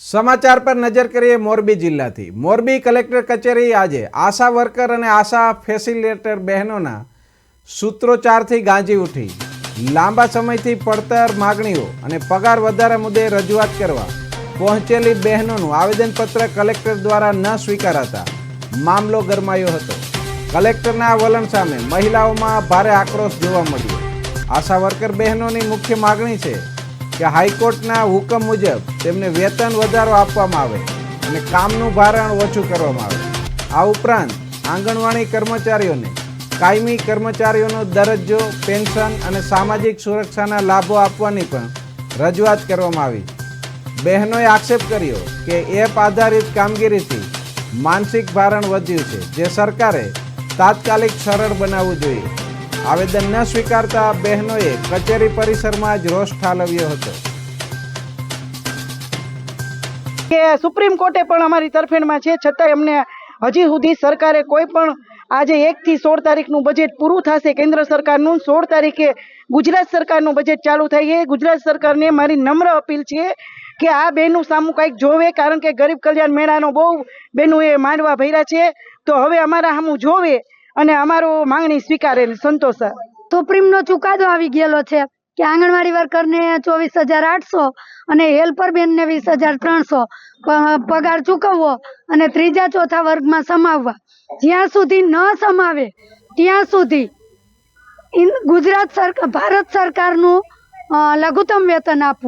સમાચાર પર નજર કરીએ મોરબી જિલ્લાથી. મોરબી કલેક્ટર કચેરી આજે આશા વર્કર અને આશા ફેસિલિટેટર બહેનોના સૂત્રોચ્ચારથી ગાંજી ઉઠી. લાંબા સમયથી પડતર માગણીઓ અને પગાર વધારા મુદ્દે રજૂઆત કરવા પહોંચેલી બહેનોનું આવેદનપત્ર કલેક્ટર દ્વારા ન સ્વીકારાતા મામલો ગરમાયો હતો. કલેક્ટરના વલણ સામે મહિલાઓમાં ભારે આક્રોશ જોવા મળ્યો. આશા વર્કર બહેનોની મુખ્ય માગણી છે કે હાઈકોર્ટના હુકમ મુજબ તેમને વેતન વધારો આપવામાં આવે અને કામનું ભારણ ઓછું કરવામાં આવે. આ ઉપરાંત આંગણવાડી કર્મચારીઓને કાયમી કર્મચારીઓનો દરજ્જો, પેન્શન અને સામાજિક સુરક્ષાના લાભો આપવાની પણ રજૂઆત કરવામાં આવી. બહેનોએ આક્ષેપ કર્યો કે એપ આધારિત કામગીરીથી માનસિક ભારણ વધ્યું છે, જે સરકારે તાત્કાલિક સરળ બનાવવું જોઈએ. આવેદન ન સ્વીકારતા બહેનોએ કચેરી પરિસરમાં જ રોષ ઠાલવ્યો હતો. કે સુપ્રીમ કોર્ટે પણ અમારી તરફેણમાં છે છતાંય અમને હજી સુધી સરકારે કોઈ પણ આજે એકથી સોળ તારીખનું બજેટ પૂરું થશે. કેન્દ્ર સરકારનું સોળ તારીખે ગુજરાત સરકારનું બજેટ ચાલુ થાય છે ગુજરાત સરકારને મારી નમ્ર અપીલ છે કે આ બેનું સામું કંઈક જોવે, કારણ કે ગરીબ કલ્યાણ મેળાનો બહુ બેનું એ માંડવા ભર્યા છે. તો હવે અમારા સામું જોવે અને અમારો માંગણી સ્વીકારે સંતોષ સુપ્રીમનો ચુકાદો આવી ગયેલો છે કે આંગણવાડી વર્કરને ચોવીસ હજાર આઠસો અને હેલ્પર બેનને વીસ હજાર ત્રણસો પગાર ચૂકવવો અને ત્રીજા ચોથા વર્ગમાં સમાવવા. જ્યાં સુધી ન સમાવે, ત્યાં સુધી ગુજરાત સરકાર, ભારત સરકારનું લઘુત્તમ વેતન આપવું.